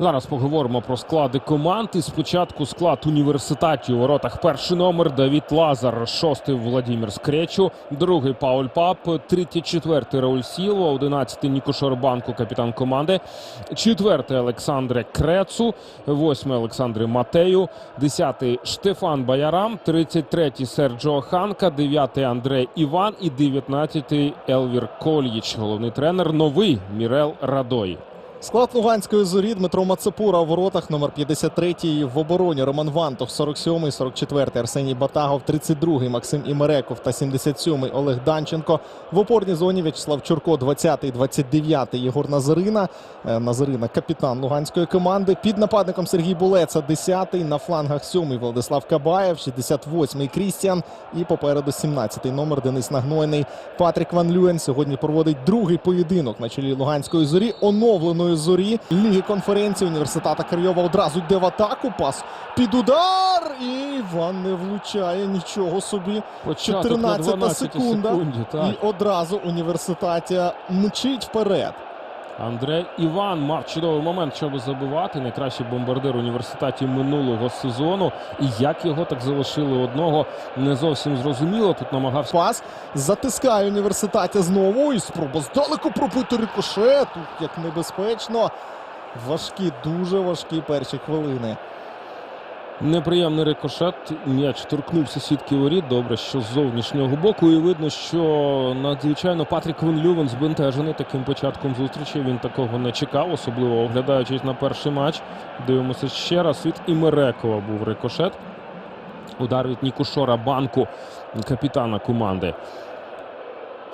Зараз поговоримо про склади команд. І спочатку склад університетів у воротах. Перший номер Давід Лазар, шостий Владимир Скречу, другий Пауль Пап, третій, четвертий Рауль Сілва, одинадцятий Ніко Шорбанко, капітан команди, четвертий Олександре Крецу, восьмий Олександре Матею, десятий Штефан Баярам, тридцять третій Серджо Ханка, дев'ятий Андрей Іван і дев'ятнадцятий Елвір Кольїч. Головний тренер новий Мірел Радой. Склад Луганської зорі Дмитро Мацепура у воротах номер 53 в обороні Роман Вантох 47-й, 44-й Арсеній Батагов, 32-й Максим Імереков та 77-й Олег Данченко. В опорній зоні В'ячеслав Чурко, 20-й, 29-й Єгор Назарина. Е, Назарина капітан луганської команди. Під нападником Сергій Булеца, 10-й. На флангах 7-й Владислав Кабаєв, 68-й Крістіан. І попереду 17-й номер Денис Нагнойний. Патрік Ван Люен сьогодні проводить другий поєдинок на чолі Луганської зорі. Оновленої зорі Ліги конференції університета Карйова одразу йде в атаку. Пас під удар. І Іван не влучає нічого собі. 14 секунда. секунді. І одразу університетія мчить вперед. Андрей Іван мав чудовий момент, щоб забивати. Найкращий бомбардир університеті минулого сезону. І як його так залишили одного, не зовсім зрозуміло. Тут намагався Пас затискає університеті знову. І спроба здалеку пробити рикошет. Тут як небезпечно. Важкі, дуже важкі перші хвилини. Неприємний рикошет. М'яч торкнувся сітки воріт. Добре, що з зовнішнього боку. І видно, що надзвичайно Патрік Ван Лювен збентежений таким початком зустрічі. Він такого не чекав, особливо оглядаючись на перший матч. Дивимося ще раз. Від Імерекова був рикошет. Удар від Нікушора Банку, капітана команди.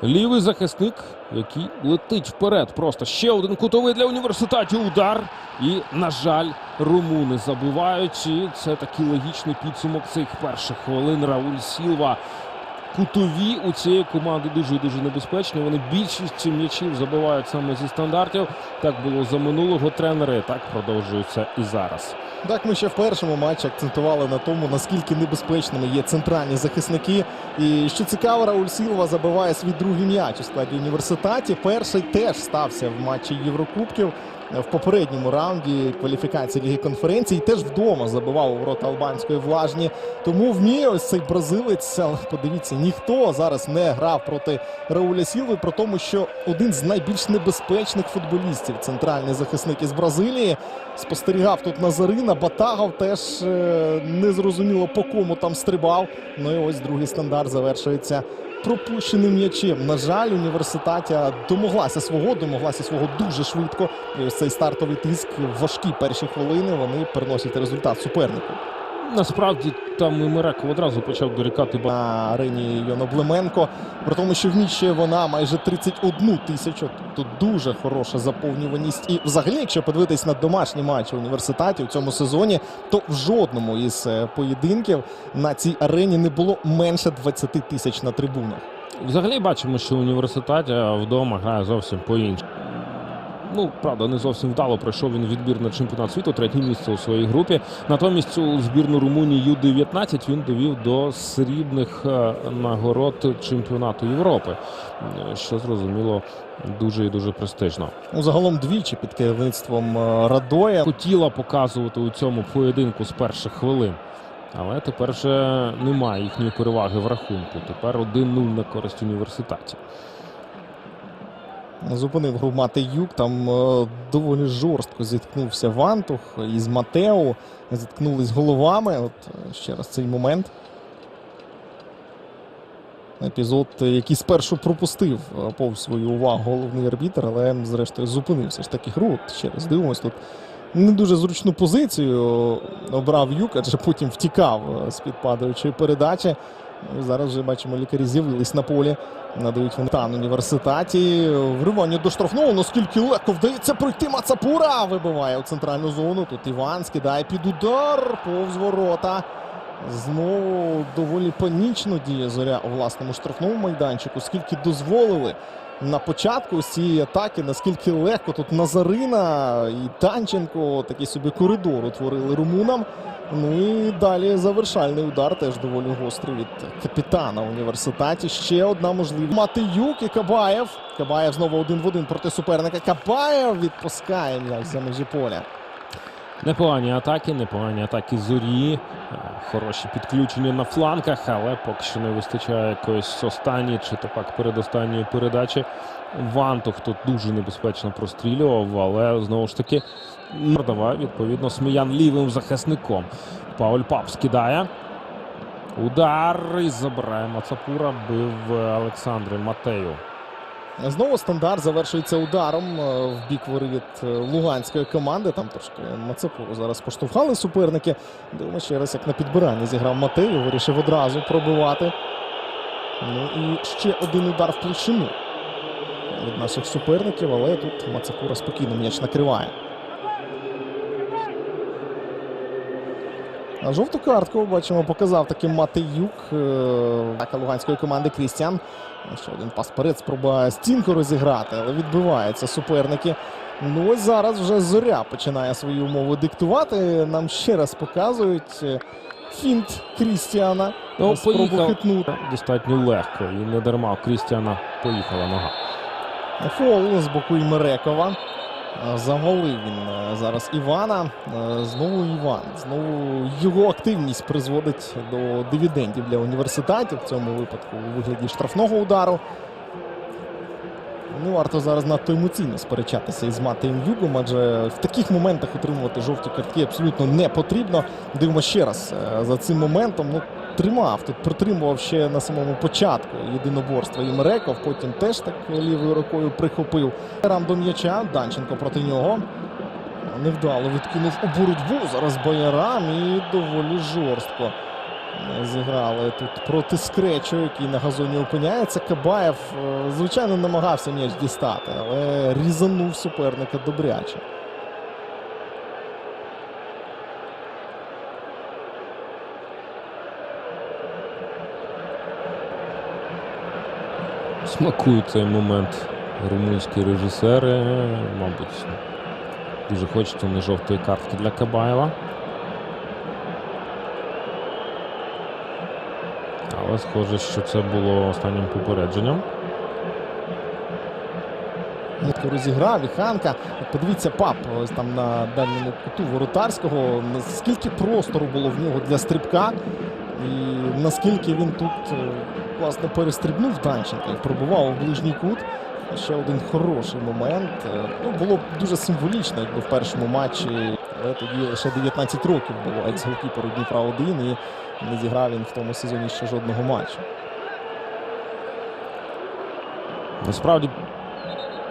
Лівий захисник, який летить вперед. Просто ще один кутовий для університетів. Удар. І, на жаль, румуни забувають. І це такий логічний підсумок цих перших хвилин. Рауль Сілва. Кутові у цієї команди дуже дуже небезпечні. Вони більшість м'ячів забивають саме зі стандартів. Так було за минулого тренера. і Так продовжується і зараз. Так, ми ще в першому матчі акцентували на тому, наскільки небезпечними є центральні захисники. І що цікаво, Рауль Сілва забиває свій другий м'яч у складі університеті. Перший теж стався в матчі Єврокубків в попередньому раунді кваліфікації Ліги конференції. Теж вдома забивав у ворота албанської влажні. Тому вміє ось цей бразилець. Але подивіться, ніхто зараз не грав проти Рауля Сілви, про тому, що один з найбільш небезпечних футболістів, центральний захисник із Бразилії, спостерігав тут Назарина. Батагов теж е, незрозуміло по кому там стрибав. Ну і ось другий стандарт завершується пропущеним м'ячем. На жаль, університетя домоглася свого, домоглася свого дуже швидко. І ось цей стартовий тиск, важкі перші хвилини. Вони приносять результат супернику. Насправді там і Мереков одразу почав дорікати на арені Йоноблеменко. При тому, що в нічі вона майже 31 тисячу. Тут дуже хороша заповнюваність. І взагалі, якщо подивитись на домашні матчі університетів у цьому сезоні, то в жодному із е, поєдинків на цій арені не було менше 20 тисяч на трибунах. Взагалі бачимо, що університет вдома грає зовсім по-іншому. Ну, правда, не зовсім вдало пройшов він відбір на чемпіонат світу, третє місце у своїй групі. Натомість у збірну Румунії Ю-19 він довів до срібних е, нагород чемпіонату Європи, що зрозуміло дуже і дуже престижно. Ну, загалом двічі під керівництвом е, Радоя. Хотіла показувати у цьому поєдинку з перших хвилин. Але тепер вже немає їхньої переваги в рахунку. Тепер 1-0 на користь університетів. Зупинив гру Матеюк. Там е, доволі жорстко зіткнувся Вантух із Матео. Зіткнулись головами. От е, ще раз цей момент. Епізод, який спершу пропустив е, повз свою увагу головний арбітр, але зрештою зупинився ж таки гру. От ще раз дивимось тут. Не дуже зручну позицію обрав Юк, адже потім втікав е, з-під падаючої передачі. Ну, Зараз вже бачимо, лікарі з'явились на полі. Надають вони тан університеті. Вривання до штрафного. Наскільки легко вдається пройти Мацапура. Вибиває у центральну зону. Тут Іван скидає під удар повз ворота. Знову доволі панічно діє зоря у власному штрафному майданчику. Скільки дозволили на початку ось цієї атаки, наскільки легко тут Назарина і Танченко такий собі коридор утворили румунам. Ну і далі завершальний удар теж доволі гострий від капітана університеті. Ще одна можливість. Матиюк і Кабаєв. Кабаєв знову один в один проти суперника. Кабаєв відпускає м'яч за межі поля. Непогані атаки, непогані атаки зорі. Е, Хороші підключення на флангах, але поки що не вистачає якоїсь останньої чи то пак передостанньої передачі. Вантух тут дуже небезпечно прострілював, але знову ж таки давай, відповідно, Сміян лівим захисником. Пауль Пап скидає. Удар і забирає Мацапура, бив е, Олександр Матею. Знову стандарт завершується ударом е, в бік вори від луганської команди. Там трошки Мацепуру зараз поштовхали суперники. Дивимося ще раз, як на підбиранні зіграв Матею, вирішив одразу пробивати. Ну і ще один удар в площину від наших суперників, але тут Мацакура спокійно м'яч накриває. А жовту картку бачимо, показав таки Матеюк е, атака луганської команди Крістіан. Ще один пас вперед спробує стінку розіграти, але відбиваються суперники. Ну ось зараз вже зоря починає свої умови диктувати. Нам ще раз показують е, фінт Крістіана. Ну, поїхав хитнути. достатньо легко. І не дарма Крістіана поїхала нога. Фол з боку Імерекова. Е, Завалив він е, зараз Івана. Е, Знову Іван. Знову його активність призводить до дивідендів для університетів. В цьому випадку у вигляді штрафного удару. Не варто зараз надто емоційно сперечатися із Матеєм Югом, адже в таких моментах отримувати жовті картки абсолютно не потрібно. Дивимося ще раз за цим моментом. Ну, тримав тут, притримував ще на самому початку єдиноборства Імереков, потім теж так лівою рукою прихопив. Рам до м'яча, Данченко проти нього. Невдало відкинув у боротьбу. Зараз Боярам і доволі жорстко зіграли тут проти Скречу, який на газоні опиняється. Кабаєв, е, звичайно, намагався м'яч дістати, але різанув суперника добряче. Смакують цей момент румунські режисери. Мабуть, дуже хочуть вони жовтої картки для Кабаєва. Але схоже, що це було останнім попередженням. Розіграв і Ханка. Подивіться, пап ось там на дальньому куту воротарського. Наскільки простору було в нього для стрибка, і наскільки він тут власне перестрибнув Данченка і пробував у ближній кут. Ще один хороший момент. Е, Ну, було б дуже символічно, якби в першому матчі, але тоді лише 19 років було екс-голкіперу Дніпра 1 і не зіграв він в тому сезоні ще жодного матчу. Насправді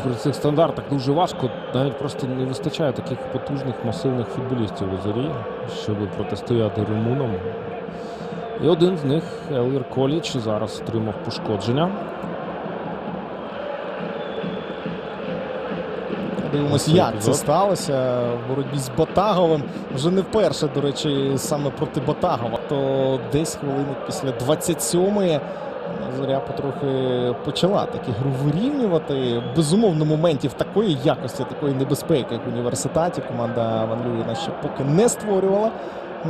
при цих стандартах дуже важко. Навіть просто не вистачає таких потужних масивних футболістів у зорі, щоб протистояти румунам. І один з них, Елвір Коліч, зараз отримав пошкодження. Дивимося, як це сталося в боротьбі з Батаговим. Вже не вперше, до речі, саме проти Батагова. То десь хвилини після 27-ї зоря потрохи почала таки гру вирівнювати. Безумовно, моментів такої якості, такої небезпеки, як в університеті. Команда Ван Люїна ще поки не створювала.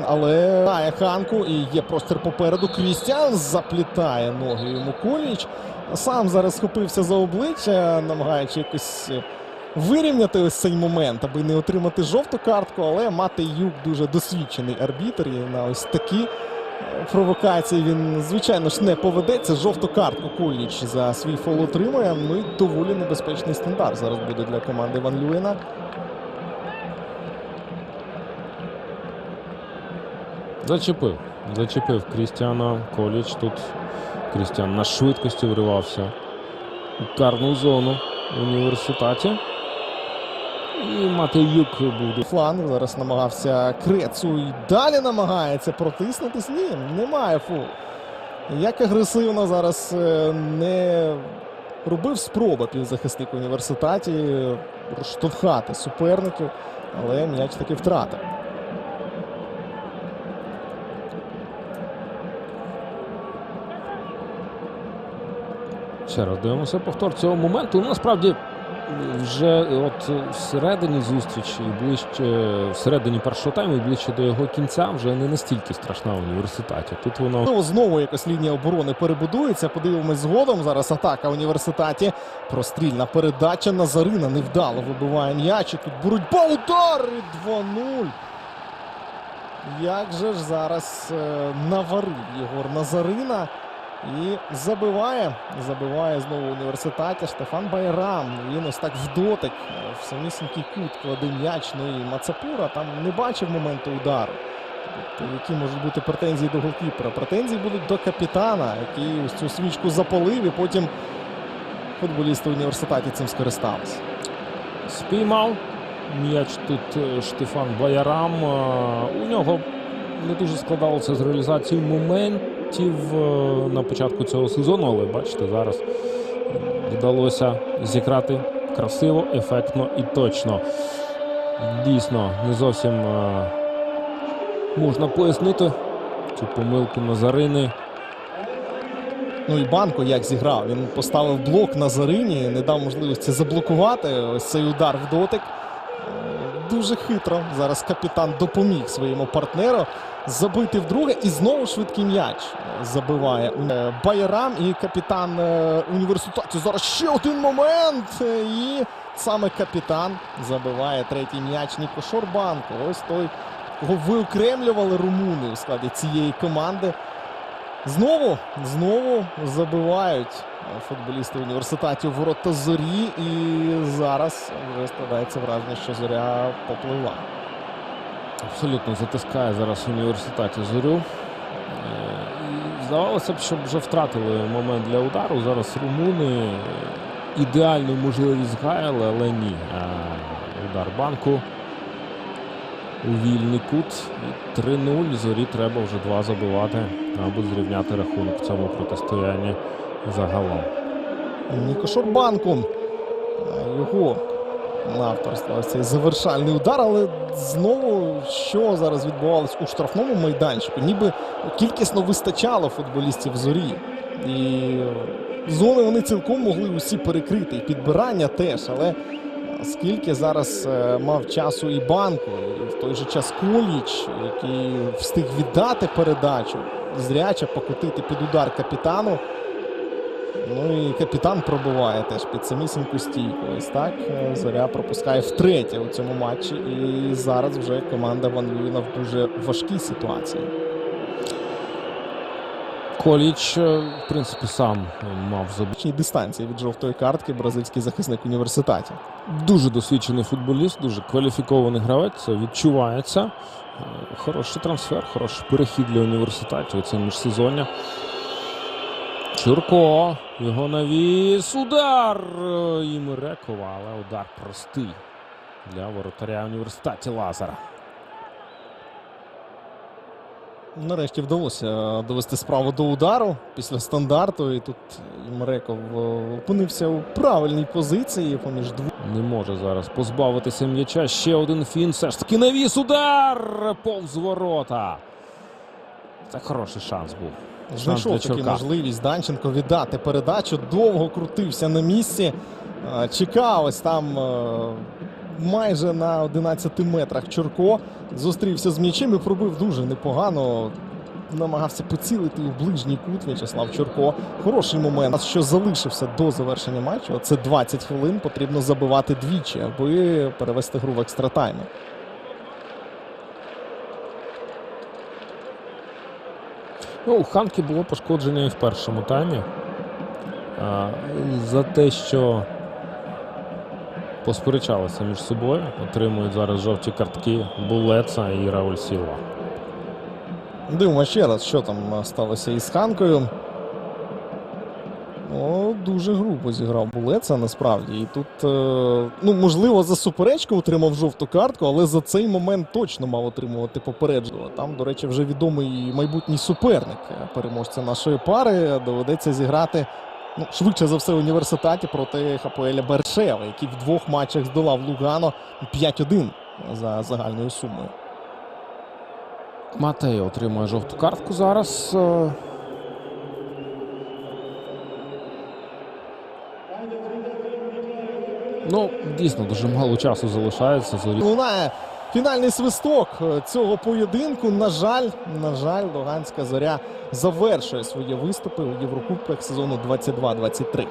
Але має ханку і є простір попереду. Крістіан заплітає ноги йому Коліч. Сам зараз схопився за обличчя, намагаючи якось е, вирівняти ось цей момент, аби не отримати жовту картку, але Матей Юк дуже досвідчений арбітр. І на ось такі е, провокації він, звичайно ж, не поведеться. Жовту картку Куліч за свій фол отримує. Ну і доволі небезпечний стандарт зараз буде для команди Ван Люєна. Зачепив. Зачепив Крістіана Коліч. Тут Крістіан на швидкості вривався у карну зону в університеті. І Матеюк був Фланг зараз намагався Крецу і далі намагається протиснутись. Ні, немає фул. Як агресивно зараз е, не робив спроба півзахисник університеті розштовхати суперників, але м'яч таки втратив. Ще раз дивимося повтор цього моменту. Ну, Насправді вже от всередині зустрічі, ближче всередині першого тайму, і ближче до його кінця, вже не настільки страшна в університеті. Тут вона Можливо, знову якась лінія оборони перебудується. Подивимось згодом. Зараз атака в університеті. Прострільна передача. Назарина невдало вибиває м'яч. Тут боротьба. Удар! 2-0. Як же ж зараз е, наварив Єгор Назарина. І забиває. Забиває знову в університеті Штефан Байрам. Він ось так в дотик е, в самісінький кут кладе м'яч. Ну і Мацапура там не бачив моменту удару. Тобто, Які можуть бути претензії до голкіпера? Претензії будуть до капітана, який ось цю свічку запалив, і потім футболісти університеті цим скористалися. спіймав. М'яч тут е, Штефан Баярам. Е, У нього не дуже складалося з реалізацією моментів е, на початку цього сезону, але бачите, зараз вдалося зіграти красиво, ефектно і точно. Дійсно, не зовсім е, можна пояснити цю помилку Назарини. Ну і Банко як зіграв. Він поставив блок на Зарині, не дав можливості заблокувати ось цей удар в дотик. Дуже хитро. Зараз капітан допоміг своєму партнеру забити вдруге і знову швидкий м'яч забиває Е, Байрам і капітан е, університету. Зараз ще один момент. е, І саме капітан забиває третій м'яч Ніко Шорбанко. Ось той, кого виокремлювали румуни у складі цієї команди. Знову, знову забивають е, футболісти університетів ворота зорі. І зараз вже складається враження, що зоря попливла. Абсолютно затискає зараз університеті зорю. Е, Здавалося б, щоб вже втратили момент для удару. Зараз румуни ідеальну можливість гаяли, але ні. Е, Удар банку. Вільний кут. 3-0. Зорі треба вже два забивати, аби зрівняти рахунок в цьому протистоянні загалом. Ніко Шорбанку. Його на авторство цей завершальний удар, але знову що зараз відбувалось у штрафному майданчику? Ніби кількісно вистачало футболістів зорі. І зони вони цілком могли усі перекрити. І підбирання теж, але скільки зараз е, мав часу і банку, і в той же час Коліч, який встиг віддати передачу, зряче покотити під удар капітану. Ну і капітан пробиває теж під самісіньку стійку. Ось так е, зоря пропускає втретє у цьому матчі. І зараз вже команда Ван Люїна в дуже важкій ситуації. Коліч, е, в принципі, сам мав забити. Дистанції від жовтої картки бразильський захисник університетів. Дуже досвідчений футболіст, дуже кваліфікований гравець. Це відчувається. Е, Хороший трансфер, хороший перехід для університетів. Це міжсезоння. Чурко. Його навіс. Удар е, і Мирекова, але удар простий для воротаря університеті Лазара. Нарешті вдалося е, довести справу до удару після стандарту. І тут Мреков е, опинився у правильній позиції поміж двох. Не може зараз позбавитися м'яча. Ще один фін. Все ж таки навіс. Удар! Повз ворота. Це хороший шанс був. Знайшов таки можливість Данченко віддати передачу. Довго крутився на місці. Е, Чекав ось там майже на 11 метрах Чурко. Зустрівся з м'ячем і пробив дуже непогано. Намагався поцілити у ближній кут В'ячеслав Чурко. Хороший момент, що залишився до завершення матчу. Це 20 хвилин. Потрібно забивати двічі, аби перевести гру в екстратайми. Ну, у Ханки було пошкодження і в першому таймі. А, за те, що посперечалися між собою, отримують зараз жовті картки Булеца і Рауль Сіла. Дивимо ще раз, що там е, сталося із Ханкою. О, дуже грубо зіграв Булеца насправді. І тут, е, ну, можливо, за суперечку отримав жовту картку, але за цей момент точно мав отримувати попередження. Там, до речі, вже відомий майбутній суперник переможця нашої пари. Доведеться зіграти ну, швидше за все в університеті проти Хапоеля Бершева, який в двох матчах здолав Лугано 5-1 за загальною сумою. Матео отримує жовту картку зараз. Е, Ну, дійсно, дуже мало часу залишається. Лунає фінальний свисток е, цього поєдинку. На жаль, на жаль, Луганська зоря завершує свої виступи у Єврокубках сезону 22-23.